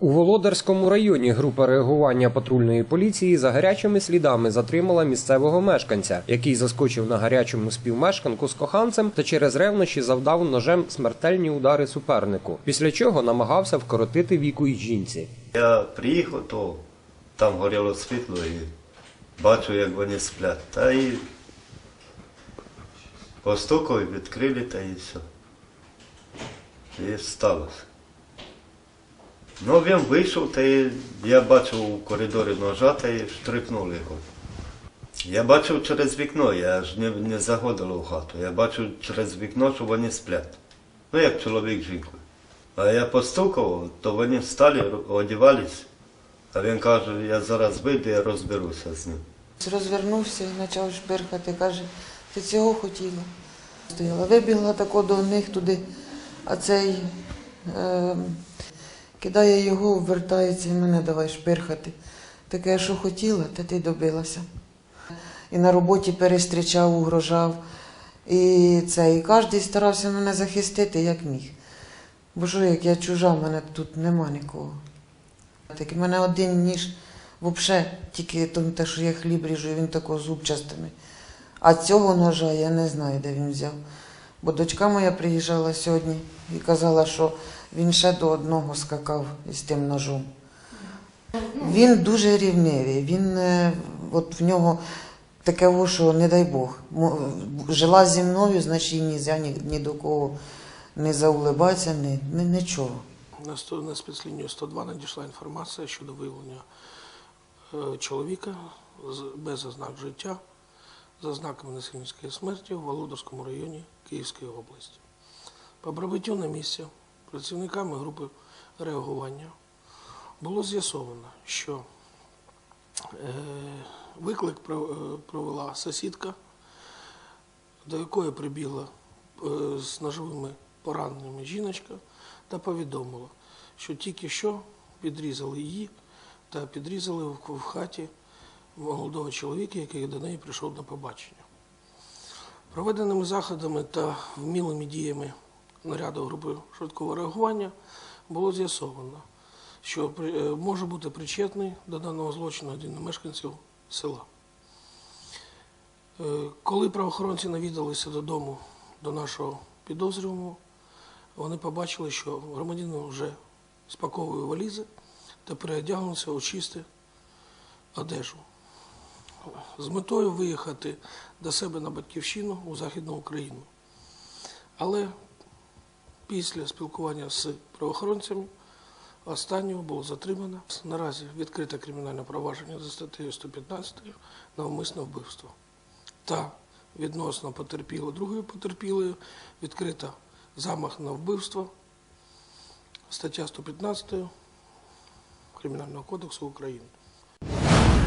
У Володарському районі група реагування патрульної поліції за гарячими слідами затримала місцевого мешканця, який заскочив на гарячому співмешканку з коханцем та через ревнощі завдав ножем смертельні удари супернику, після чого намагався вкоротити віку й жінці. Я приїхав, то там горіло світло і бачу, як вони сплять. Та і постукав, відкрили, та і все. І сталося. Ну, він вийшов, та я бачив у коридорі ножа та й штрикнув його. Я бачив через вікно, я ж не, не заходив в хату. Я бачив через вікно, що вони сплять. Ну, як чоловік з жінкою. А я постукав, то вони встали, одівались, а він каже, я зараз вийду, я розберуся з ним. Розвернувся і почав шпиркати, каже, ти цього хотіла. Стояла, вибігла тако до них туди, а цей е, кидає його, вертається і мене давай шпирхати. Таке, що хотіла, та ти добилася. І на роботі перестрічав, угрожав. І це, і кожен старався мене захистити, як міг. Бо що, як я чужа, в мене тут нема нікого. Так, в мене один ніж взагалі, тільки тому те, що я хліб ріжу, і він тако зубчастими. А цього ножа я не знаю, де він взяв. Бо дочка моя приїжджала сьогодні і казала, що він ще до одного скакав із тим ножом. Він дуже рівнивий, він е, от в нього таке, що не дай Бог. Жила зі мною, значить їй нельзя ні, ні до кого не заулибатися, ні, ні, нічого. На, на спецлінію 102 надійшла інформація щодо виявлення е, чоловіка з- без ознак життя за ознаками насильницької смерті в Володарському районі Київської області. По на місце працівниками групи реагування було з'ясовано, що е, виклик е, провела сусідка, до якої прибігла е, з ножовими пораненнями жіночка та повідомила, що тільки що підрізали її та підрізали в в хаті молодого чоловіка, який до неї прийшов на побачення. Проведеними заходами та вмілими діями наряду групи швидкого реагування було з'ясовано, що е, може бути причетний до даного злочину один із мешканців села. Е, Коли правоохоронці навідалися додому до нашого підозрюваного, вони побачили, що громадянин вже спаковує валізи та переодягнувся у чисте одежу з метою виїхати до себе на батьківщину у Західну Україну. Але після спілкування з правоохоронцями останнього було затримано. Наразі відкрите кримінальне провадження за статтею 115 навмисне вбивство. Та відносно потерпіло другої потерпілої відкрита замах на вбивство, стаття 115 Кримінального кодексу України.